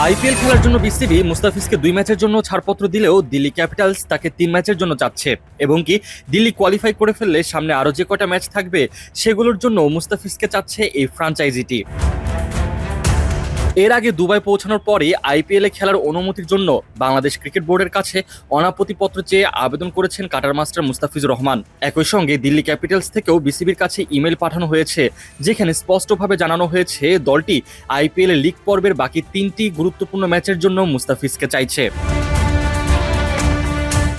IPL খেলার জন্য BCB মুস্তাফিজকে দুই ম্যাচের জন্য ছাড়পত্র দিলেও দিল্লি ক্যাপিটালস তাকে তিন ম্যাচের জন্য চাচ্ছে। এবং কি দিল্লি কোয়ালিফাই করে ফেললে সামনে আরও যে কটা ম্যাচ থাকবে, সেগুলোর জন্য মুস্তাফিজকে চাচ্ছে এই ফ্রাঞ্চাইজিটি এর আগে দুবাই পৌঁছানোর পরে আইপিএলে খেলার অনুমতির জন্য বাংলাদেশ ক্রিকেট বোর্ডের কাছে অনাপত্তিপত্র চেয়ে আবেদন করেছেন কাটার মাস্টার মুস্তাফিজুর রহমান। একই সঙ্গে দিল্লি ক্যাপিটালস থেকেও বিসিবির কাছে ইমেল পাঠানো হয়েছে, যেখানে স্পষ্টভাবে জানানো হয়েছে দলটি আইপিএল লিগ পর্বের বাকি তিনটি গুরুত্বপূর্ণ ম্যাচের জন্য মুস্তাফিজকে চাইছে।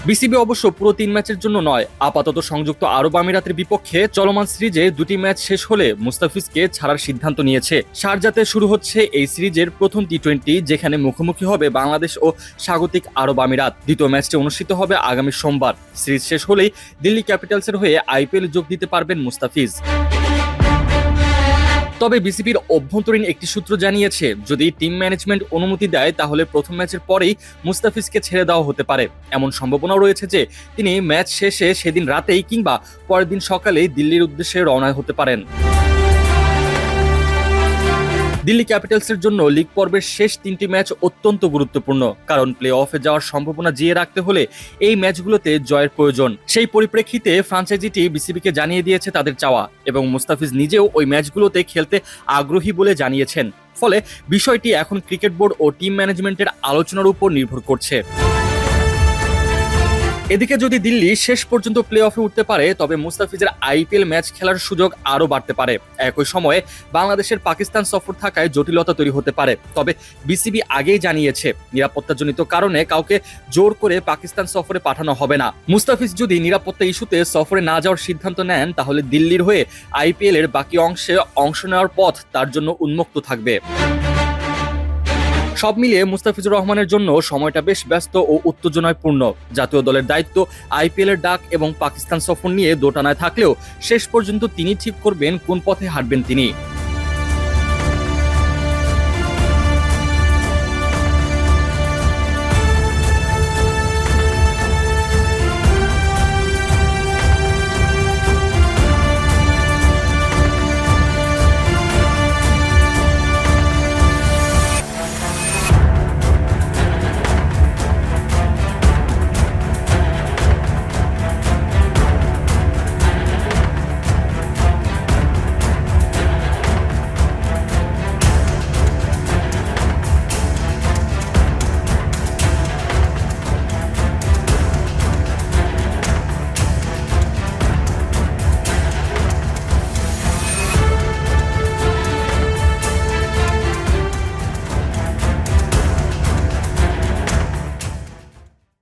বিসিবি অবশ্য পুরো তিন ম্যাচের জন্য নয়। আপাতত সংযুক্ত আরব আমিরাতের বিপক্ষে চলমান সিরিজে দুটি ম্যাচ শেষ হলে মুস্তাফিজকে ছাড়ার সিদ্ধান্ত নিয়েছে। শারজাতে শুরু হচ্ছে এই সিরিজের প্রথম টি টোয়েন্টি যেখানে মুখোমুখি হবে বাংলাদেশ ও স্বাগতিক আরব আমিরাত। দ্বিতীয় ম্যাচটি অনুষ্ঠিত হবে আগামী সোমবার। সিরিজ শেষ হলেই দিল্লি ক্যাপিটালসের হয়ে আইপিএল যোগ দিতে পারবেন মুস্তাফিজ। তবে বিসিবির অভ্যন্তরীণ একটি সূত্র জানিয়েছে, যদি টিম ম্যানেজমেন্ট অনুমতি দেয়, তাহলে প্রথম ম্যাচের পরেই মুস্তাফিজকে ছেড়ে দেওয়া হতে পারে। এমন সম্ভাবনাও রয়েছে যে, তিনি ম্যাচ শেষে সেদিন রাতেই কিংবা পরের দিন সকালেই দিল্লির উদ্দেশ্যে রওনা হতে পারেন। দিল্লি ক্যাপিটালসের জন্য লিগ পর্বের শেষ তিনটি ম্যাচ অত্যন্ত গুরুত্বপূর্ণ। কারণ প্লে অফে যাওয়ার সম্ভাবনা জিয়ে রাখতে হলে এই ম্যাচগুলোতে জয়ের প্রয়োজন। সেই পরিপ্রেক্ষিতে ফ্রাঞ্চাইজিটি বিসিবিকে জানিয়ে দিয়েছে তাদের চাওয়া এবং মুস্তাফিজ নিজেও ওই ম্যাচগুলোতে খেলতে আগ্রহী বলে জানিয়েছেন। ফলে বিষয়টি এখন ক্রিকেট বোর্ড ও টিম ম্যানেজমেন্টের আলোচনার উপর নির্ভর করছে। এদিকে যদি দিল্লি শেষ পর্যন্ত প্লে অফে উঠতে পারে, তবে মুস্তাফিজের আইপিএল ম্যাচ খেলার সুযোগ আরও বাড়তে পারে। একই সময়ে বাংলাদেশের পাকিস্তান সফর থাকায় জটিলতা তৈরি হতে পারে। তবে বিসিবি আগেই জানিয়েছে, নিরাপত্তাজনিত কারণে কাউকে জোর করে পাকিস্তান সফরে পাঠানো হবে না। মুস্তাফিজ যদি নিরাপত্তা ইস্যুতে সফরে না যাওয়ার সিদ্ধান্ত নেন, তাহলে দিল্লির হয়ে আইপিএল এর বাকি অংশে অংশ নেওয়ার পথ তার জন্য উন্মুক্ত থাকবে। সব মিলিয়ে মুস্তাফিজুর রহমানের জন্য সময়টা বেশ ব্যস্ত ও উত্তেজনায় পূর্ণ জাতীয় দলের দায়িত্ব, আইপিএল এর ডাক এবং পাকিস্তান সফর নিয়ে দোটানায় থাকলেও শেষ পর্যন্ত তিনি ঠিক করবেন কোন পথে হাঁটবেন তিনি।